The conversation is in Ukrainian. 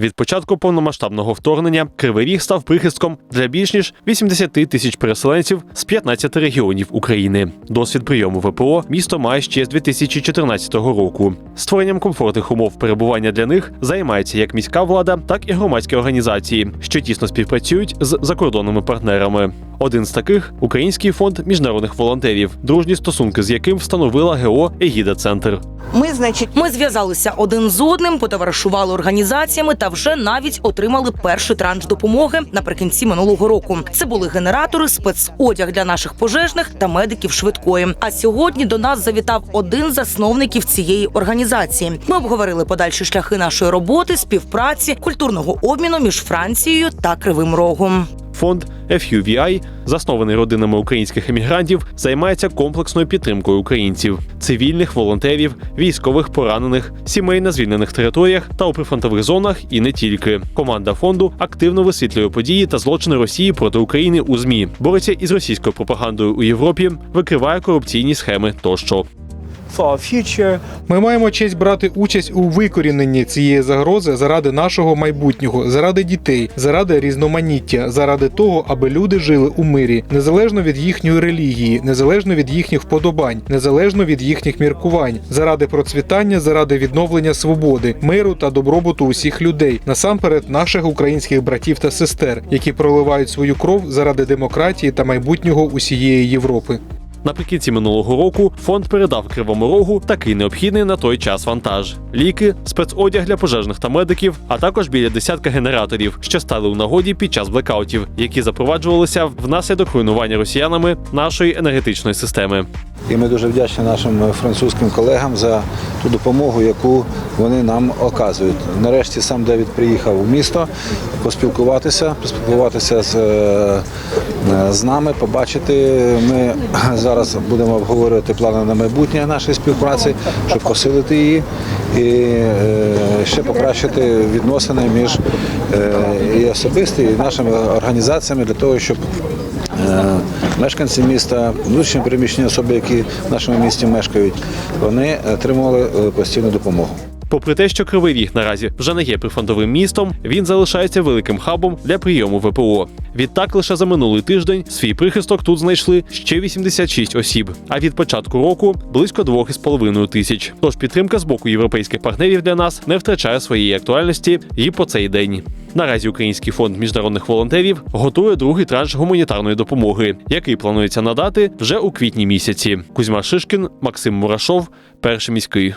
Від початку повномасштабного вторгнення Кривий Ріг став прихистком для більш ніж 80 тисяч переселенців з 15 регіонів України. Досвід прийому ВПО місто має ще з 2014 року. Створенням комфортних умов перебування для них займається як міська влада, так і громадські організації, що тісно співпрацюють з закордонними партнерами. Один з таких український фонд міжнародних волонтерів, дружні стосунки з яким встановила ГО Егіда Центр. Ми, значить, Ми зв'язалися один з одним, потоваришували організаціями та вже навіть отримали перший транш допомоги наприкінці минулого року. Це були генератори, спецодяг для наших пожежних та медиків швидкої. А сьогодні до нас завітав один з засновників цієї організації. Ми обговорили подальші шляхи нашої роботи, співпраці, культурного обміну між Францією та Кривим Рогом. Фонд FUVI, заснований родинами українських емігрантів, займається комплексною підтримкою українців, цивільних волонтерів, військових поранених, сімей на звільнених територіях та у прифронтових зонах, і не тільки. Команда фонду активно висвітлює події та злочини Росії проти України у змі, бореться із російською пропагандою у Європі, викриває корупційні схеми тощо. Ми маємо честь брати участь у викоріненні цієї загрози заради нашого майбутнього, заради дітей, заради різноманіття, заради того, аби люди жили у мирі, незалежно від їхньої релігії, незалежно від їхніх вподобань, незалежно від їхніх міркувань, заради процвітання, заради відновлення свободи, миру та добробуту усіх людей, насамперед наших українських братів та сестер, які проливають свою кров заради демократії та майбутнього усієї Європи. Наприкінці минулого року фонд передав Кривому Рогу такий необхідний на той час вантаж: ліки, спецодяг для пожежних та медиків, а також біля десятка генераторів, що стали у нагоді під час блекаутів, які запроваджувалися внаслідок руйнування росіянами нашої енергетичної системи. І ми дуже вдячні нашим французьким колегам за ту допомогу, яку вони нам оказують. Нарешті сам Девід приїхав у місто поспілкуватися, поспілкуватися з, е, з нами, побачити. Ми зараз будемо обговорювати плани на майбутнє нашої співпраці, щоб посилити її і е, ще покращити відносини між е, і особисті, і нашими організаціями для того, щоб Е, Мешканці міста, внутрішньо переміщені особи, які в нашому місті мешкають, вони отримували е, постійну допомогу. Попри те, що Кривий Ріг наразі вже не є прифронтовим містом, він залишається великим хабом для прийому ВПО. Відтак лише за минулий тиждень свій прихисток тут знайшли ще 86 осіб. А від початку року близько 2,5 тисяч. Тож підтримка з боку європейських партнерів для нас не втрачає своєї актуальності і по цей день. Наразі Український фонд міжнародних волонтерів готує другий транш гуманітарної допомоги, який планується надати вже у квітні місяці. Кузьма Шишкін, Максим Мурашов, перший міський.